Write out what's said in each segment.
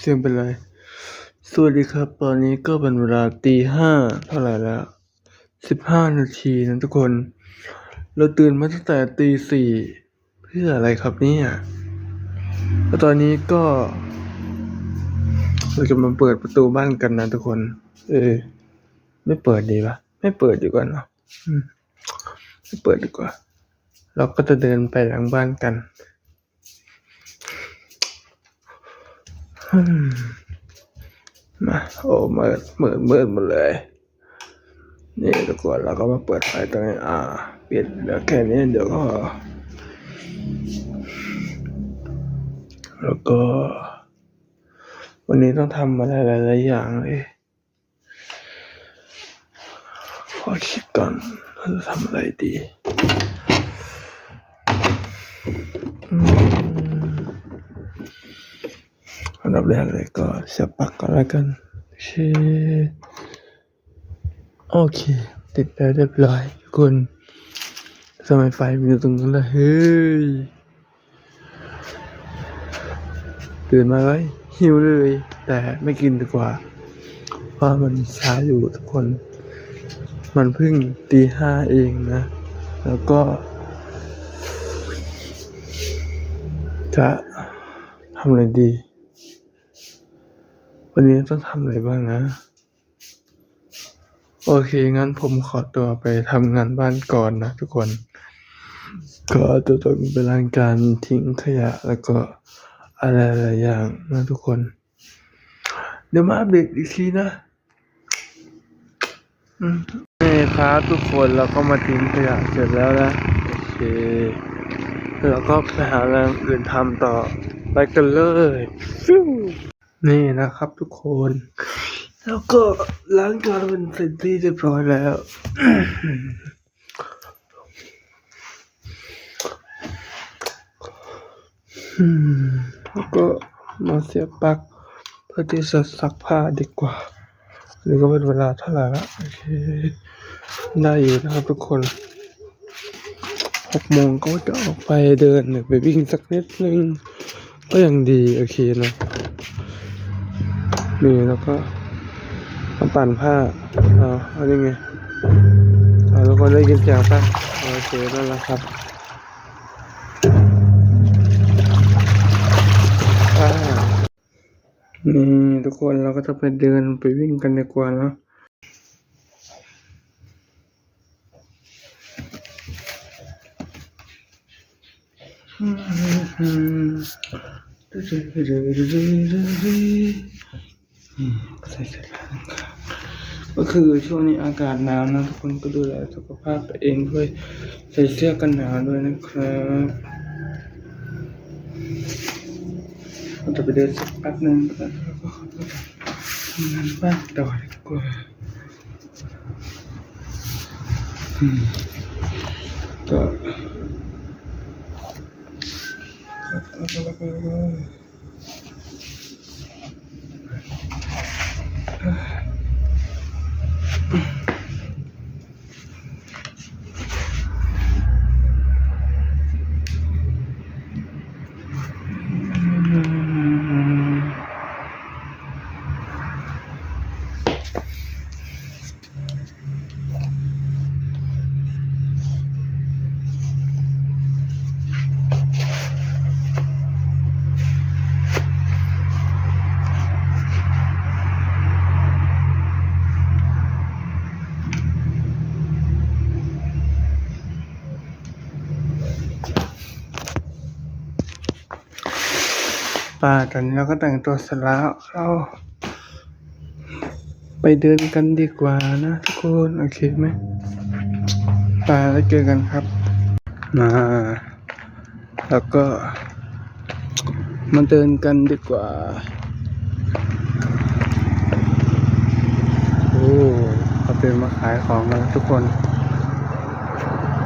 เสียงเป็นไร สวัสดีครับ ตอนนี้ก็เป็นเวลาตีห้าเท่าไหร่แล้วสิบห้านาทีนะทุกคน เราตื่นมาตั้งแต่ตีสี่เพื่ออะไรครับเนี่ยแล้วตอนนี้ก็ เราจะมาเปิดประตูบ้านกันนะทุกคน เออ ไม่เปิดดีปะไม่เปิดดีกว่าเนาะอืมไม่เปิดดีกว่า เราก็จะเดินไปหลังบ้านกัน มาโอ้เมิดเมิดเมิดหมดเลย นี่ทุกคนเราก็มาเปิดไฟตรงนี้อ่าปิดเหลือแค่นี้เดี๋ยวก็ แล้วก็ วันนี้ต้องทำอะไรหลายๆอย่างเลยขอคิดก่อนว่าจะทำอะไรดีอืม อันดับแรกเลยก็เสียบปลั๊กก่อนแล้วกันโอเคโอเค ติดแล้วเรียบร้อยทุกคนทำไมไฟมันอยู่ตรงนั้นล่ะเฮ้ยตื่นมาไว้หิวเลย แต่ไม่กินดีกว่า เพราะมันช้าอยู่ทุกคน มันเพิ่งตีห้าเองนะ แล้วก็ จะทำอะไรดี วันนี้ต้องทำอะไรบ้างนะ โอเค งั้นผมขอตัวไปทำงานบ้านก่อนนะทุกคนก็จะต้องไปล้างจานทิ้งขยะแล้วก็อะไรหลายอย่างนะทุกคน เดี๋ยวมาอัปเดตอีกทีนะอืมนี่ครับทุกคนเราก็มาทิ้งขยะเสร็จแล้วนะโอเคแล้วก็ไปหาอะไรอื่นทำต่อไปกันเลย นี่นะครับทุกคน แล้วก็ล้างจานเป็นเสร็จที่เรียบร้อยแล้วอืมแล้วก็มาเสียบปลั๊กเพื่อที่จะซักผ้าดีกว่าหรือก็เป็นเวลาเท่าไหร่ละโอเค ได้อยู่นะครับทุกคนหกโมงก็จะออกไปเดินหรือไปวิ่งสักนิดนึง ก็ยังดี โอเคนะ นี่แล้วก็มาปั่นผ้าเอาเอานี่ไงเอาทุกคนได้ยินเสียงป่ะโอเคนั่นแหละครับนี่ทุกคนเราก็จะไปเดินไปวิ่งกันดีกว่าเนาะอืม ใส่เสื้อผ้านะครับก็คือช่วงนี้อากาศหนาวนะทุกคนก็ดูแลสุขภาพตัวเองด้วยใส่เสื้อกันหนาวด้วยนะครับเราจะไปเดินสักแป๊บนึงแล้วก็ทำงานบ้านต่อดีกว่าอืมก็ ป่าตอนนี้เราก็แต่งตัวเสร็จแล้วเราไปเดินกันดีกว่านะทุกคนโอเคไหมป่าแล้วเจอกันครับมาแล้วก็มาเดินกันดีกว่า โอ้เขาเดินมาขายของกันแล้วทุกคน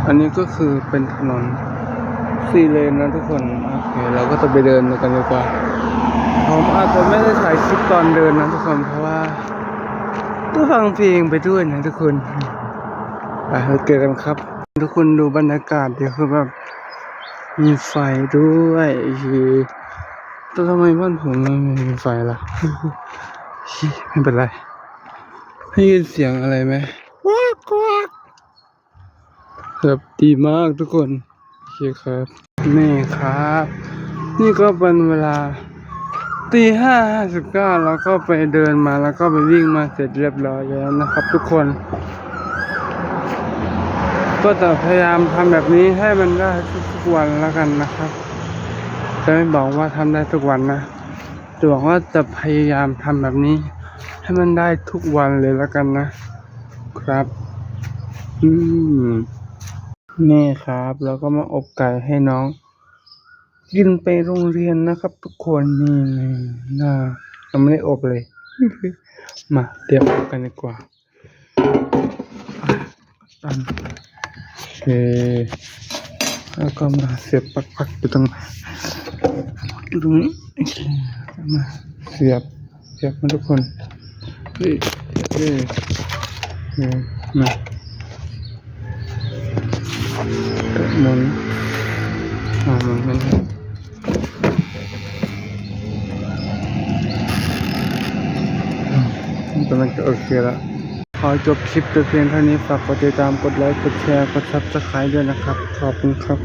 อันนี้ก็คือเป็นถนนสี่เลนนะทุกคน โอเค เราก็จะไปเดินกันดีกว่า ผมอาจจะไม่ได้ถ่ายคลิปตอนเดินนะทุกคนเพราะว่าต้องฟังเพลงไปด้วยนะทุกคนไปเจอกันครับ ทุกคนดูบรรยากาศเดี๋ยวคือแบบมีไฟด้วยคือแต่ทำไมบ้านผมไม่มีไฟล่ะไม่เป็นไรได้ยินเสียงอะไรไหมครับดีมากทุกคนโอเคครับ นี่ครับ นี่ก็เป็นเวลา ตีห้าห้าสิบเก้าแล้วก็ไปเดินมาแล้วก็ไปวิ่งมาเสร็จเรียบร้อยแล้วนะครับทุกคน ก็จะพยายามทำแบบนี้ให้มันได้ทุกๆวันแล้วกันนะครับ จะไม่บอกว่าทำได้ทุกวันนะจะบอกว่าจะพยายามทำแบบนี้ ให้มันได้ทุกวันเลยแล้วกันนะ ครับอืมนี่ครับ แล้วก็มาอบไก่ให้น้อง กินไปโรงเรียนนะครับ ทุกคนนี่นี่น่าเราไม่ได้อบเลย มาเตรียมอบกันดีกว่าอันโอเคแล้วก็มาเสียบปักๆอยู่ตรงไหนอยู่ตรงนี้โอเคมาเสียบเสียบมาทุกคนเฮ้ยเฮ้ยเฮ้ยมาเอ้ยหมุนอ่าหมุนมัน กำลังจะโอเคแล้วขอจบคลิปแต่เพียงเท่านี้ฝากกดติดตามกดไลค์กดแชร์กดซับสไครต์ด้วยนะครับ ขอบคุณครับ